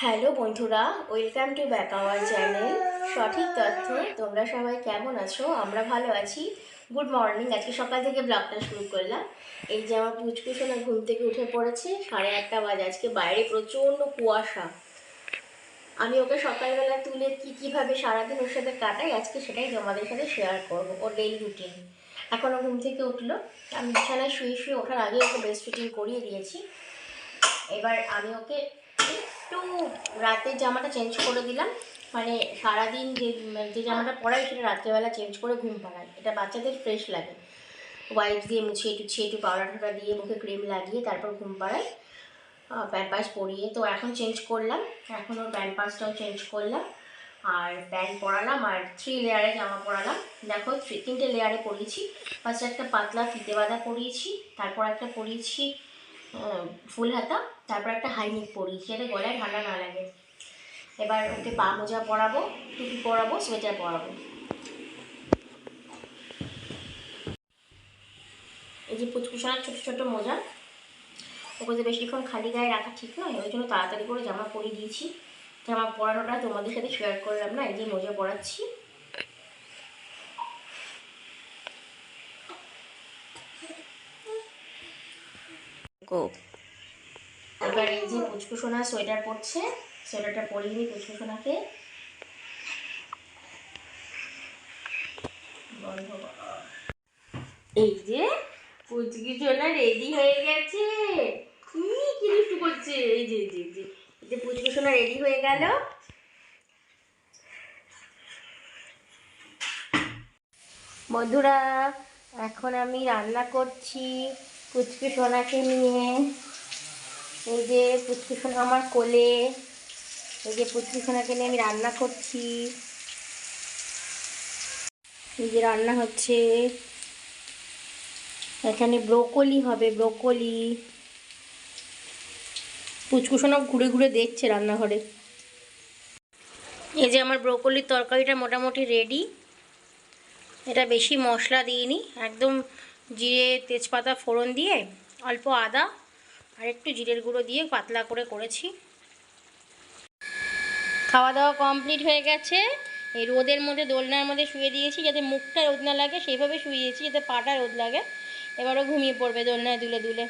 Hello বন্ধুরা, welcome to back our channel. সঠিক তথ্য, তোমরা সবাই কেমন আছো? আমরা ভালো আছি। গুড মর্নিং, আজকে সকাল থেকে ব্লগটা শুরু করলাম। এই যে আমার পুচকুসোনা ঘুম থেকে উঠে পড়েছে, সাড়ে আটটা বাজে। আজকে বাইরে প্রচণ্ড কুয়াশা। আমি ওকে সকালবেলা তুলে কী কীভাবে সারাদিন ওর সাথে কাটাই, আজকে সেটাই তোমাদের সাথে শেয়ার করব, ওর ডেইলি রুটিন এখনও ঘুম থেকে উঠল। আমি বিছানায় শুয়ে শুয়ে ওঠার আগে ওকে ব্রেস্ট ফিটিং করিয়ে দিয়েছি। এবার আমি ওকে একটু রাতের জামাটা চেঞ্জ করে দিলাম। মানে সারাদিন যে যে জামাটা পরাই সেটা রাত্রেবেলা চেঞ্জ করে ঘুম পাড়াই। এটা বাচ্চাদের ফ্রেশ লাগে। ওয়াইপ দিয়ে মুছিয়ে টুছিয়ে একটু পাউডার টাউডার দিয়ে মুখে ক্রিম লাগিয়ে তারপর ঘুম পাড়াই। প্যাম্পাস পরিয়ে। তো এখন চেঞ্জ করলাম। এখন ওর প্যাম্পাসটাও চেঞ্জ করলাম। আর প্যান্ট পরালাম আর থ্রি লেয়ারে জামা পরালাম। দেখো থ্রি তিনটে লেয়ারে পরিয়েছি। ফার্স্টে একটা পাতলা ফিতে বাঁধা পরিয়েছি। তারপর একটা পরিয়েছি ফুল হাতা, তারপর একটা হাই নেক পরিয়েছি যাতে গলায় ঠান্ডা না লাগে। এবার ওকে পা মোজা পরাবো, টুপি পরাবো, সোয়েটার পরাবো। এই যে পুচকুসার ছোটো ছোটো মোজা, ওকে তো বেশিক্ষণ খালি গায়ে রাখা ঠিক নয়, ওই জন্য তাড়াতাড়ি করে জামা পরিয়ে দিয়েছি। জামা পরানোটা তোমাদের সাথে শেয়ার করলাম না, এই যে মোজা পরাচ্ছি। গো এবার এই যে পুচকুসোনা সোয়েটার পরছে, সোয়েটারটা পরিয়ে নিই পুচকুসোনাকে বন্ধ করো। এই যে পুচকুসোনা রেডি হয়ে গেছে। কি কি দুষ্টু করছে? এই যে এই যে এই যে এই যে পুচকুসোনা রেডি হয়ে গেল। বন্ধুরা, এখন আমি রান্না করছি। পুচকু সোনাকে নিয়ে, এই যে পুচকু সোনা আমার কোলে, এই যে পুচকু সোনাকে নিয়ে আমি রান্না করছি। এই যে রান্না হচ্ছে। এখানে ব্রোকলি হবে, ব্রোকলি। পুচকু সোনা ঘুরে ঘুরে দেখছে রান্নাঘরে। এই যে আমার ব্রোকলির তরকারিটা মোটামুটি রেডি এটা বেশি মশলা দিইনি, একদম জিরে তেজপাতা ফোড়ন দিয়ে, অল্প আদা আর একটু জিরের গুঁড়ো দিয়ে পাতলা করে করেছি। খাওয়া দাওয়া কমপ্লিট হয়ে গেছে। এই রোদের মধ্যে, দোলনার মধ্যে শুয়ে দিয়েছি যাতে মুখটা রোদ না লাগে, সেইভাবে শুয়ে দিয়েছি যাতে পাটা রোদ লাগে। এবারও ঘুমিয়ে পড়বে দোলনায় দুলে দুলে।